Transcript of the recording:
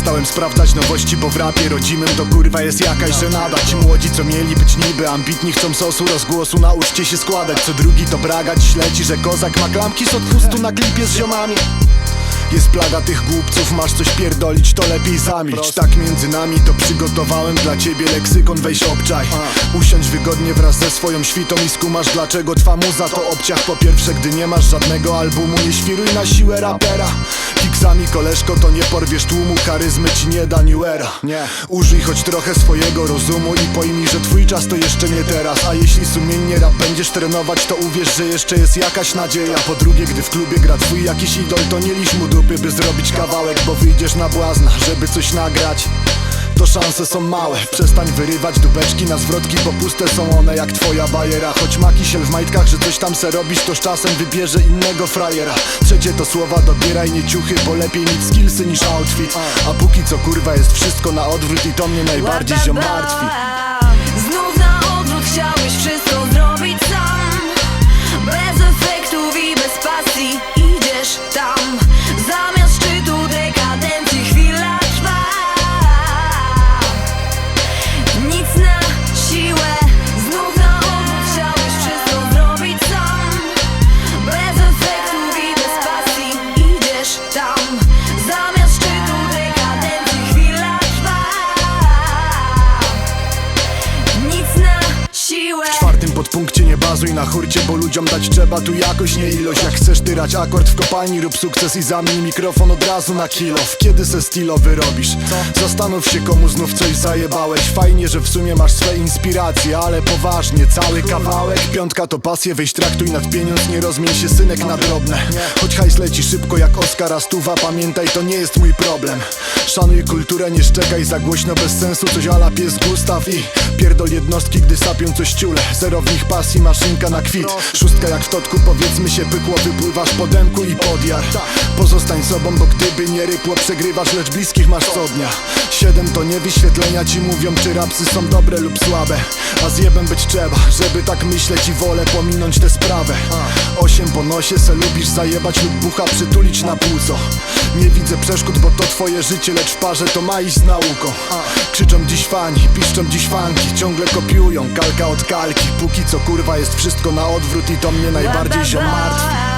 Przestałem sprawdzać nowości, bo w rapie rodzimym to kurwa jest jakaś żenada. Ci młodzi co mieli być niby ambitni chcą sosu rozgłosu. Nauczcie się składać, co drugi to braga. Dziś leci, że kozak ma klamki z odpustu na klipie z ziomami. Jest plaga tych głupców, masz coś pierdolić, to lepiej zamilcz Tak między nami to przygotowałem dla ciebie leksykon, weź obczaj. Usiądź wygodnie wraz ze swoją świtą i skumasz dlaczego twa muza. To obciach Po pierwsze, gdy nie masz żadnego albumu, nie świruj na siłę rapera Fiksami koleżko, to nie porwiesz tłumu, charyzmy ci nie da new era. Nie, użyj choć trochę swojego rozumu i pojmij, że twój czas to jeszcze nie teraz. A jeśli sumiennie rap będziesz trenować, to uwierz, że jeszcze jest jakaś nadzieja. Po drugie, gdy w klubie gra twój jakiś idol, to nie liś mu dupy, by zrobić kawałek Bo wyjdziesz na błazna, żeby coś nagrać to szanse są małe. Przestań wyrywać dupeczki na zwrotki Bo puste są one jak twoja bajera. Choć ma kisiel w majtkach, że coś tam se robisz To z czasem wybierze innego frajera. Trzecie to słowa dobieraj nie ciuchy Bo lepiej mieć skillsy niż outfit. A póki co kurwa jest wszystko na odwrót I to mnie najbardziej ziom podpunkcie nie bazuj na hurcie Bo ludziom dać trzeba tu jakość, nie ilość. Jak chcesz tyrać akord w kopalni Rób sukces i zamień mikrofon od razu na kilo. Kiedy se stylo wyrobisz? Zastanów się komu znów coś zajebałeś. Fajnie, że w sumie masz swe inspiracje Ale poważnie, cały kawałek. Piątka to pasję, weź traktuj nad pieniądz Nie rozmień się synek na drobne. Choć hajs leci szybko jak Oskar a stuwa Pamiętaj, to nie jest mój problem. Szanuj kulturę, nie szczekaj za głośno Bez sensu, coś ala pies Gustaw I pierdol jednostki, gdy sapią coś ciule. Zero w nich pasji, maszynka na kwit. Szóstka jak w totku, powiedzmy się pykło Wypływasz po demku i podjar Pozostań sobą, bo gdyby nie rypło Przegrywasz, lecz bliskich masz co dnia Siedem to nie wyświetlenia ci mówią Czy rapsy są dobre lub słabe. A zjebem być trzeba, żeby tak myśleć I wolę pominąć tę sprawę. Osiem po nosie, se lubisz zajebać Lub bucha przytulić na płuco Nie widzę przeszkód, bo to twoje życie Lecz w parze to ma iść z nauką. Krzyczą dziś fani, piszczą dziś fanki Ciągle kopiują, kalka od kalki. Póki co kurwa jest wszystko na odwrót I to mnie najbardziej ziom martwi